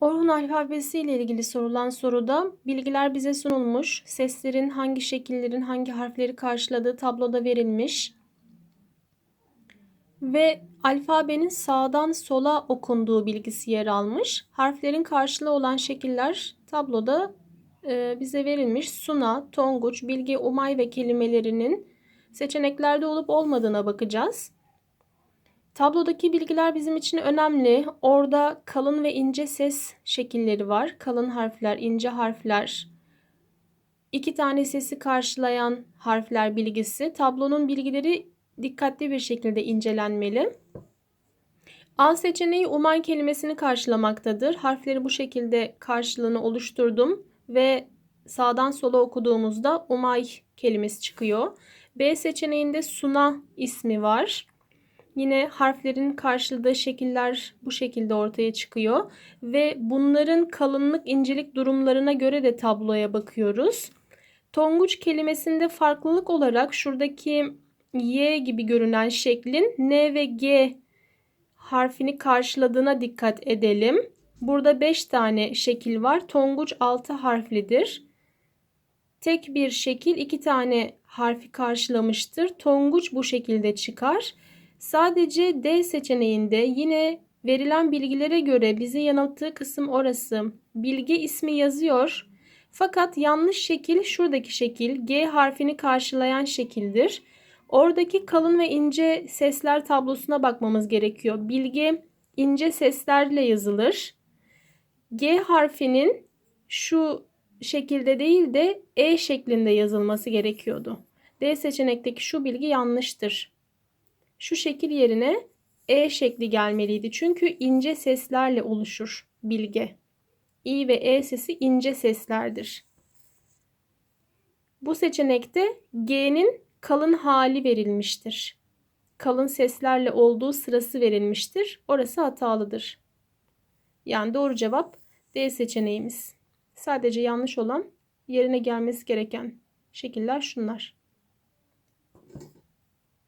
Orhun alfabesi ile ilgili sorulan soruda bilgiler bize sunulmuş. Seslerin hangi şekillerin hangi harfleri karşıladığı tabloda verilmiş. Ve alfabenin sağdan sola okunduğu bilgisi yer almış. Harflerin karşılığı olan şekiller tabloda e, bize verilmiş. Suna, Tonguç, Bilge, Umay ve kelimelerinin seçeneklerde olup olmadığına bakacağız. Tablodaki bilgiler bizim için önemli. Orada kalın ve ince ses şekilleri var. Kalın harfler, ince harfler. İki tane sesi karşılayan harfler bilgisi. Tablonun bilgileri dikkatli bir şekilde incelenmeli. A seçeneği umay kelimesini karşılamaktadır. Harfleri bu şekilde karşılığını oluşturdum ve sağdan sola okuduğumuzda umay kelimesi çıkıyor. B seçeneğinde suna ismi var. Yine harflerin karşıladığı şekiller bu şekilde ortaya çıkıyor ve bunların kalınlık incelik durumlarına göre de tabloya bakıyoruz. Tonguç kelimesinde farklılık olarak şuradaki Y gibi görünen şeklin N ve G harfini karşıladığına dikkat edelim. Burada 5 tane şekil var. Tonguç 6 harflidir. Tek bir şekil 2 tane harfi karşılamıştır. Tonguç bu şekilde çıkar. Sadece D seçeneğinde yine verilen bilgilere göre bizi yanılttığı kısım orası. Bilgi ismi yazıyor. Fakat yanlış şekil şuradaki şekil G harfini karşılayan şekildir. Oradaki kalın ve ince sesler tablosuna bakmamız gerekiyor. Bilgi ince seslerle yazılır. G harfinin şu şekilde değil de E şeklinde yazılması gerekiyordu. D seçenekteki şu bilgi yanlıştır şu şekil yerine E şekli gelmeliydi. Çünkü ince seslerle oluşur bilge. İ ve E sesi ince seslerdir. Bu seçenekte G'nin kalın hali verilmiştir. Kalın seslerle olduğu sırası verilmiştir. Orası hatalıdır. Yani doğru cevap D seçeneğimiz. Sadece yanlış olan yerine gelmesi gereken şekiller şunlar.